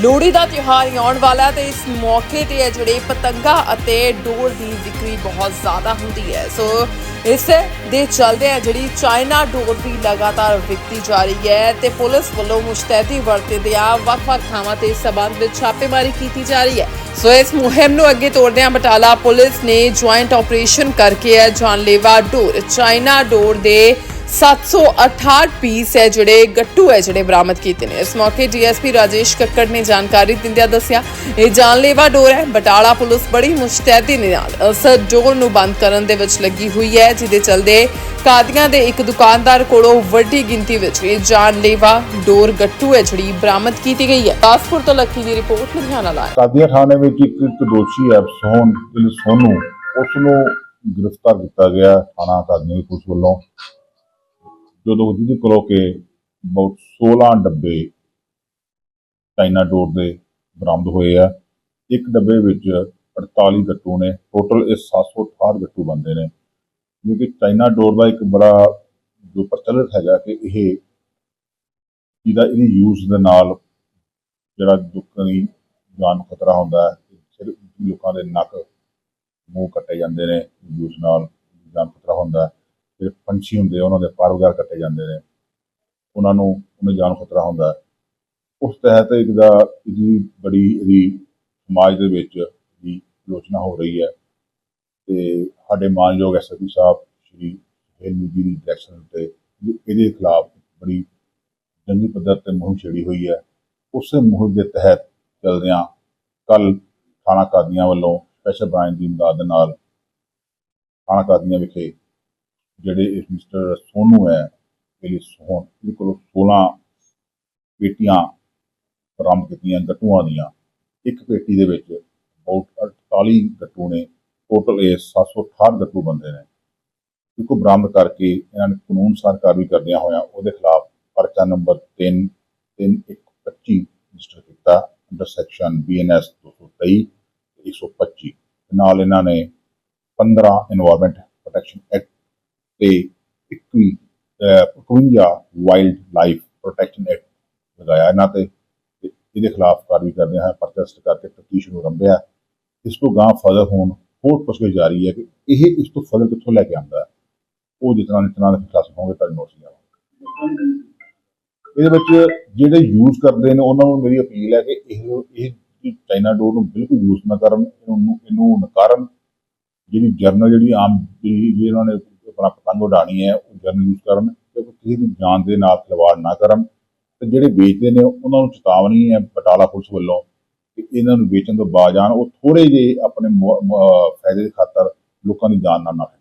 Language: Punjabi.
ਲੋਹੜੀ ਦਾ ਤਿਉਹਾਰ ਹੀ ਆਉਣ ਵਾਲਾ ਹੈ ਤੇ ਇਸ ਮੌਕੇ ਤੇ ਹੈ ਜਿਹੜੇ ਪਤੰਗਾ ਅਤੇ ਡੋਰ ਦੀ ਵਿਕਰੀ ਬਹੁਤ ਜ਼ਿਆਦਾ ਹੁੰਦੀ ਹੈ। ਸੋ ਇਸ ਦੇ ਚੱਲਦੇ ਹੈ ਜਿਹੜੀ ਚਾਈਨਾ ਡੋਰ ਦੀ ਲਗਾਤਾਰ ਵਿਕਦੀ ਜਾ ਰਹੀ ਹੈ ਤੇ ਪੁਲਿਸ ਵੱਲੋਂ ਮੁਸ਼ਤੈਦੀ ਵਰਤਦਿਆਂ ਵੱਖ-ਵੱਖ ਥਾਵਾਂ ਤੇ ਇਸ ਸਬੰਧ ਵਿੱਚ ਛਾਪੇਮਾਰੀ ਕੀਤੀ ਜਾ ਰਹੀ ਹੈ। ਸੋ ਇਸ ਮੁਹਿੰਮ ਨੂੰ ਅੱਗੇ ਤੋਰਦਿਆਂ ਬਟਾਲਾ ਪੁਲਿਸ ਨੇ ਜੁਆਇੰਟ ਆਪਰੇਸ਼ਨ ਕਰਕੇ ਹੈ ਜਾਨਲੇਵਾ ਡੋਰ, ਚਾਈਨਾ ਡੋਰ ਦੇ 768 ਪੀਸ ਹੈ ਜਿਹੜੇ ਗੱਟੂ ਹੈ ਜਿਹੜੇ ਬਰਾਮਦ ਕੀਤੇ ਨੇ। ਇਸ ਮੌਕੇ ਡੀਐਸਪੀ ਰਾਜੇਸ਼ ਕੱਕੜ ਨੇ ਜਾਣਕਾਰੀ ਦਿੰਦਿਆਂ ਦੱਸਿਆ, ਇਹ ਜਾਨਲੇਵਾ ਡੋਰ ਹੈ, ਬਟਾਲਾ ਪੁਲਿਸ ਬੜੀ ਮੁਸ਼ਤੈਦੀ ਨਾਲ ਇਸ ਡੋਰ ਨੂੰ ਬੰਦ ਕਰਨ ਦੇ ਵਿੱਚ ਲੱਗੀ ਹੋਈ ਹੈ, ਜਿਹਦੇ ਚਲਦੇ ਕਾਦੀਆਂ ਦੇ ਇੱਕ ਦੁਕਾਨਦਾਰ ਕੋਲੋਂ ਵੱਡੀ ਗਿਣਤੀ ਵਿੱਚ ਇਹ ਜਾਨਲੇਵਾ ਡੋਰ ਗੱਟੂ ਹੈ ਜਿਹੜੀ ਬਰਾਮਦ ਕੀਤੀ ਗਈ ਹੈ। ਦਾਸਪੁਰ ਤੋਂ ਲੱਕੀ ਦੀ ਰਿਪੋਰਟ, ਲੁਧਿਆਣਾ ਲਾਇਆ ਕਾਦੀਆਂ ਥਾਣੇ ਵਿੱਚ ਇੱਕ ਇੱਕ ਦੋਸ਼ੀ ਹੈ ਸੋਹਨ ਸੋਨੂ ਉਸ ਨੂੰ ਗ੍ਰਿਫਤਾਰ ਕੀਤਾ ਗਿਆ ਥਾਣਾ ਕਾਦੀਆਂ ਪੁਲਿਸ ਵੱਲੋਂ ਜਦੋਂ ਜਿਹਦੇ ਕੋਲੋਂ ਕਿ ਬਹੁਤ 16 ਡੱਬੇ ਚਾਈਨਾ ਡੋਰ ਦੇ ਬਰਾਮਦ ਹੋਏ ਆ, ਇੱਕ ਡੱਬੇ ਵਿੱਚ 48 ਗੱਟੂ ਨੇ ਟੋਟਲ ਇਹ 768 ਗੱਟੂ ਬੰਦੇ ਨੇ। ਕਿਉਂਕਿ ਚਾਈਨਾ ਡੋਰ ਦਾ ਇੱਕ ਬੜਾ ਜੋ ਪ੍ਰਚਲਿਤ ਹੈਗਾ ਕਿ ਇਹ ਇਹਦਾ ਇਹਦੀ ਯੂਜ਼ ਦੇ ਨਾਲ ਜਿਹੜਾ ਲੋਕਾਂ ਦੀ ਜਾਨ ਨੂੰ ਖਤਰਾ ਹੁੰਦਾ ਹੈ ਸਿਰ ਲੋਕਾਂ ਦੇ ਨੱਕ ਮੂੰਹ ਕੱਟੇ ਜਾਂਦੇ ਨੇ ਯੂਜ਼ ਨਾਲ ਜਾਨ ਖਤਰਾ ਹੁੰਦਾ ਹੈ। ਜਿਹੜੇ ਪੰਛੀ ਹੁੰਦੇ ਉਹਨਾਂ ਦੇ ਪਰ ਵਗੈਰਾ ਕੱਟੇ ਜਾਂਦੇ ਨੇ। ਉਹਨਾਂ ਨੂੰ, ਉਹਨਾਂ ਜਾਨ ਨੂੰ ਖਤਰਾ ਹੁੰਦਾ ਉਸ ਤਹਿਤ ਇਹਦਾ ਇਹਦੀ ਬੜੀ ਇਹਦੀ ਸਮਾਜ ਦੇ ਵਿੱਚ ਦੀ ਆਲੋਚਨਾ ਹੋ ਰਹੀ ਹੈ। ਤੇ ਸਾਡੇ ਮਾਨਯੋਗ ਐਸਪੀ ਸਾਹਿਬ, ਸ਼੍ਰੀ ਹੈਲਮੀ ਜੀ ਦੀ ਡਾਇਰੈਕਸ਼ਨ ਤੇ ਇਹਦੇ ਖਿਲਾਫ ਬੜੀ ਜੰਗੀ ਪੱਧਰ ਤੇ ਮੁਹਿੰਮ ਛੇੜੀ ਹੋਈ ਹੈ। ਉਸੇ ਮੁਹਿੰਮ ਦੇ ਤਹਿਤ ਚੱਲਦਿਆਂ ਕੱਲ ਥਾਣਾ ਕਾਦੀਆਂ ਵੱਲੋਂ ਸਪੈਸ਼ਲ ਬ੍ਰਾਂਚ ਦੀ imdad ਨਾਲ ਥਾਣਾ ਕਾਦੀਆਂ ਵਿਖੇ ਜਿਹੜੇ ਮਿਸਟਰ ਸੋਨੂ ਹੈ ਇਹਦੇ ਸੋਹਣ ਇਹਦੇ ਕੋਲ 16 ਪੇਟੀਆਂ ਬਰਾਮਦ ਕੀਤੀਆਂ, ਗੱਟੂਆਂ ਦੀਆਂ। ਇੱਕ ਪੇਟੀ ਦੇ ਵਿੱਚ ਬਹੁਤ 48 ਗੱਟੂ ਨੇ ਟੋਟਲ ਇਹ 768 ਗੱਟੂ ਬੰਦੇ ਨੇ। ਇਹਕੋ ਬਰਾਮਦ ਕਰਕੇ ਇਹਨਾਂ ਨੇ ਕਾਨੂੰਨ ਅਨੁਸਾਰ ਕਾਰਵਾਈ ਕਰਦਿਆਂ ਹੋਇਆਂ ਉਹਦੇ ਖਿਲਾਫ ਪਰਚਾ ਨੰਬਰ 3 3125 ਰਜਿਸਟਰ ਕੀਤਾ ਅੰਡਰ ਸੈਕਸ਼ਨ ਬੀਐਨਐਸ 223 125 ਨਾਲ ਇਹਨਾਂ ਨੇ 15 এনवायरमेंट ਪ੍ਰੋਟੈਕਸ਼ਨ ਐਕਟ ਤੇ 21 51 ਵਾਈਲਡ ਲਾਈਫ ਪ੍ਰੋਟੈਕਸ਼ਨ ਐਕਟ ਲਗਾਇਆ ਇਹਨਾਂ ਤੇ ਤੇ ਇਹਦੇ ਖਿਲਾਫ ਕਾਰਵਾਈ ਕਰਦੇ ਹਾਂ, ਪ੍ਰੋਟੈਸਟ ਕਰਕੇ ਤਫਤੀਸ਼ ਨੂੰ ਰੰਭਿਆ ਇਸ ਤੋਂ ਗਾਂ ਫਰਦਰ ਹੋਣ ਹੋਰ ਪੁੱਛਗਿੱਛ ਜਾਰੀ ਹੈ ਕਿ ਇਹ ਇਸ ਤੋਂ ਫਰਦਰ ਕਿੱਥੋਂ ਲੈ ਕੇ ਆਉਂਦਾ ਉਹ ਜਿਤਨਾ ਜਿਤਨਾ ਦੇ ਖਿਲਾਫ ਹੋਣਗੇ, ਤੁਹਾਡੇ ਨੋਟਿਸ ਲਿਆਵਾਂਗੇ ਇਹਦੇ ਵਿੱਚ ਜਿਹੜੇ ਯੂਜ਼ ਕਰਦੇ ਨੇ, ਉਹਨਾਂ ਨੂੰ ਮੇਰੀ ਅਪੀਲ ਹੈ ਕਿ ਇਹ ਇਹ ਚਾਈਨਾ ਡੋਰ ਨੂੰ ਬਿਲਕੁਲ ਯੂਜ਼ ਨਾ ਕਰਨ, ਇਹਨੂੰ ਇਹਨੂੰ ਨਕਾਰਨ। ਜਿਹੜੀ ਜਰਨਲ ਜਿਹੜੀ ਆਮ, ਜਿਹੜੀ ਇਹਨਾਂ ਨੇ ਨੇ ਆਪਣਾ ਪਤੰਗ ਉਡਾਣੀ ਹੈ, ਉਹ ਜਰਨਲ ਯੂਜ਼ ਕਰਨ, ਤੇ ਕਿਸੇ ਦੀ ਜਾਨ ਦੇ ਨਾਲ ਖਿਲਵਾੜ ਨਾ ਕਰਨ। ਤੇ ਜਿਹੜੇ ਵੇਚਦੇ ਨੇ, ਉਹਨਾਂ ਨੂੰ ਚੇਤਾਵਨੀ ਹੈ ਬਟਾਲਾ ਪੁਲਿਸ ਵੱਲੋਂ ਕਿ ਇਹਨਾਂ ਨੂੰ ਵੇਚਣ ਤੋਂ ਬਾਜ ਆਣ ਉਹ ਥੋੜੇ ਜਿਹੇ ਆਪਣੇ ਫਾਇਦੇ ਦੇ ਖਾਤਰ ਲੋਕਾਂ ਦੀ ਜਾਨ ਨਾਲ ਨਾ ਲੈਣ